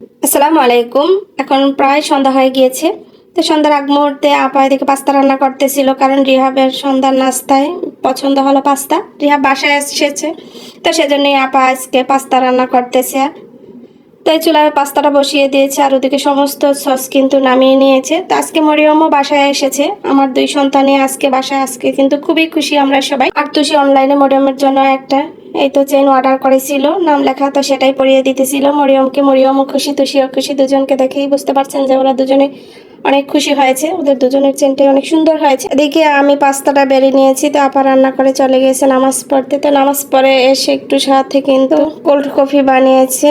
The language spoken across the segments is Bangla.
আসসালামু আলাইকুম। এখন প্রায় সন্ধ্যা হয়ে গিয়েছে। তো সন্ধ্যার আগ মুহূর্তে আপা এদিকে পাস্তা রান্না করতেছিল, কারণ রিহাবের সন্ধ্যার নাস্তায় পছন্দ হলো পাস্তা। রিহাব বাসায় এসেছে, তো সেজন্যই আপা আজকে পাস্তা রান্না করতেছে। তো এই চুলায় পাস্তাটা বসিয়ে দিয়েছে আর ওদিকে সমস্ত সস কিন্তু নামিয়ে নিয়েছে। তো আজকে মরিয়মও বাসায় এসেছে, আমার দুই সন্তানই আজকে বাসায়। আজকে কিন্তু খুবই খুশি আমরা সবাই। আর তুষি অনলাইনে মরিয়মের জন্য একটা এই তো চেন অর্ডার করেছিল, নাম লেখা তো সেটাই পরিয়ে দিতেছিল। মরিয়মকে মরিয়মও খুশি তুষিও খুশি দুজনকে দেখেই বুঝতে পারছেন যে ওরা দুজনে অনেক খুশি হয়েছে। ওদের দুজনের চেনটাই অনেক সুন্দর হয়েছে। এদিকে আমি পাস্তাটা বেড়ে নিয়েছি, তো আপা রান্না করে চলে গেছে নামাজ পড়তে। তো নামাজ পড়ে এসে একটু সাথে কিন্তু কোল্ড কফি বানিয়েছে,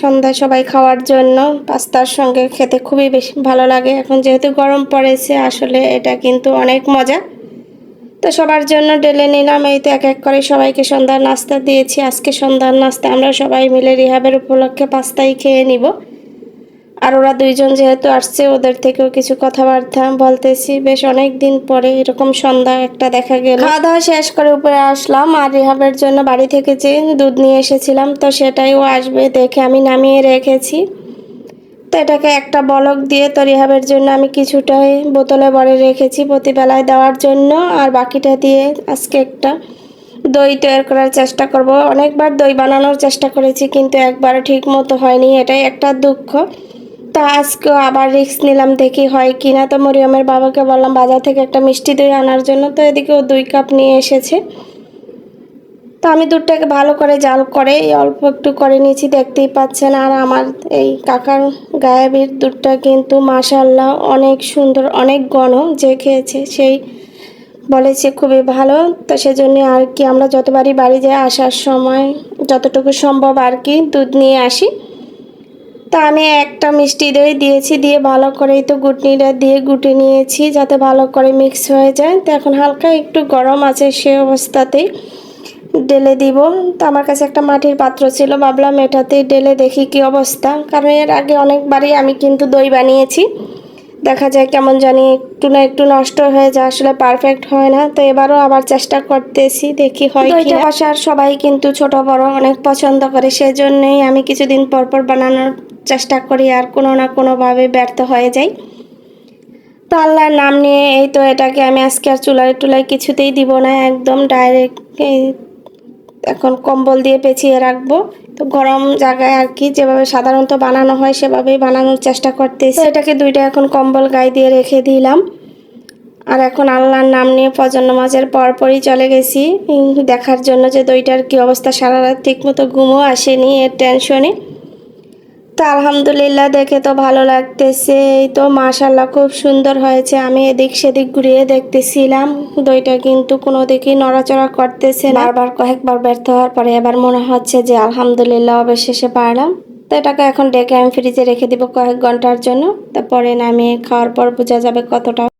সন্ধ্যায় সবাই খাওয়ার জন্য। পাস্তার সঙ্গে খেতে খুবই বেশি ভালো লাগে। এখন যেহেতু গরম পড়েছে, আসলে এটা কিন্তু অনেক মজা। তো সবার জন্য ডেলে নিলাম। এই তো এক এক করে সবাইকে সন্ধ্যার নাস্তা দিয়েছি। আজকে সন্ধ্যার নাস্তা আমরা সবাই মিলে রিহাবের উপলক্ষে পাস্তাই খেয়ে নিব। আর ওরা দুইজন যেহেতু আসছে, ওদের থেকেও কিছু কথাবার্তা বলতেছি। বেশ অনেক দিন পরে এরকম সন্ধ্যা একটা দেখা গেল। খাওয়া দাওয়া শেষ করে উপরে আসলাম আর রিহাবের জন্য বাড়ি থেকে যে দুধ নিয়ে এসেছিলাম, তো সেটাই ও আসবে দেখে আমি নামিয়ে রেখেছি। তো এটাকে একটা বলক দিয়ে তো রিহাবের জন্য আমি কিছুটাই বোতলে ভরে রেখেছি প্রতিবেলায় দেওয়ার জন্য। আর বাকিটা দিয়ে আজকে একটা দই তৈরি করার চেষ্টা করব। অনেকবার দই বানানোর চেষ্টা করেছি, কিন্তু একবার ঠিক মতো হয়নি। এটাই একটা দুঃখ। তা আজকেও আবার রিস্ক নিলাম দেখি হয় কি না তো মরিয়মের বাবাকে বললাম, বাজার থেকে একটা মিষ্টি দই আনার জন্য। তো এদিকে ও দুই কাপ নিয়ে এসেছে। তো আমি দুধটাকে ভালো করে জাল করে অল্প একটু করে নিয়েছি, দেখতেই পাচ্ছেন। আর আমার এই কাকার গায়েবীর দুধটা কিন্তু মাশাল্লাহ অনেক সুন্দর, অনেক ঘন যে খেয়েছে সেই বলেছে খুবই ভালো। তো সেজন্য আর কি আমরা যতবারই বাড়ি যাই আসার সময় যতটুকু সম্ভব আর কি দুধ নিয়ে আসি। তো আমি একটা মিষ্টি দই দিয়েছি, দিয়ে ভালো করেই তো গুটনিটা দিয়ে গুটে নিয়েছি যাতে ভালো করে মিক্স হয়ে যায়। তো এখন হালকা একটু গরম আছে সে অবস্থাতেই। ডেলে দিব। তো আমার কাছে একটা মাটির পাত্র ছিল। ভাবলাম এটাতেই ডেলে দেখি কি অবস্থা। কারণ এর আগে অনেকবারই আমি কিন্তু দই বানিয়েছি। দেখা যায় কেমন জানি একটু না একটু নষ্ট হয়ে যায়, আসলে পারফেক্ট হয় না। তো এবারও আবার চেষ্টা করতেছি, দেখি হয় কি বাসার সবাই কিন্তু ছোট, বড় অনেক পছন্দ করে। সেজন্যই আমি কিছুদিন পর পর বানানোর চেষ্টা করি, আর কোনো না কোনোভাবে ব্যর্থ হয়ে যাই। তো আল্লাহর নাম নিয়ে এই তো এটাকে আমি আজকে আর চুলায় টুলায় কিছুতেই দিব না, একদম ডাইরেক্ট এখন কম্বল দিয়ে পেঁচিয়ে রাখব। তো গরম জায়গায় আর কি যেভাবে সাধারণত বানানো হয় সেভাবেই বানানোর চেষ্টা করতেছি। এটাকে দুইটা এখন কম্বল গায়ে দিয়ে রেখে দিলাম। আর এখন আল্লাহর নাম নিয়ে ফজর নামাজের পরপরই চলে গেছি। দেখার জন্য যে দইটার কি অবস্থা, সারা রাত ঠিক মতো ঘুমও আসেনি, এর টেনশনে তো আলহামদুলিল্লাহ, দেখে তো ভালো লাগতেছে। এই তো মাশাল্লাহ খুব সুন্দর হয়েছে। আমি এদিক সেদিক ঘুরিয়ে দেখতেছিলাম। দইটা কিন্তু কোনো দিকেই নড়াচড়া করতেছে বারবার কয়েকবার ব্যর্থ হওয়ার পরে এবার মনে হচ্ছে যে আলহামদুলিল্লাহ অবশেষে পারলাম। তো এটাকে এখন ডেকে আমি ফ্রিজে রেখে দিব কয়েক ঘণ্টার জন্য। তারপরে নামিয়ে খাওয়ার পর বোঝা যাবে কতটা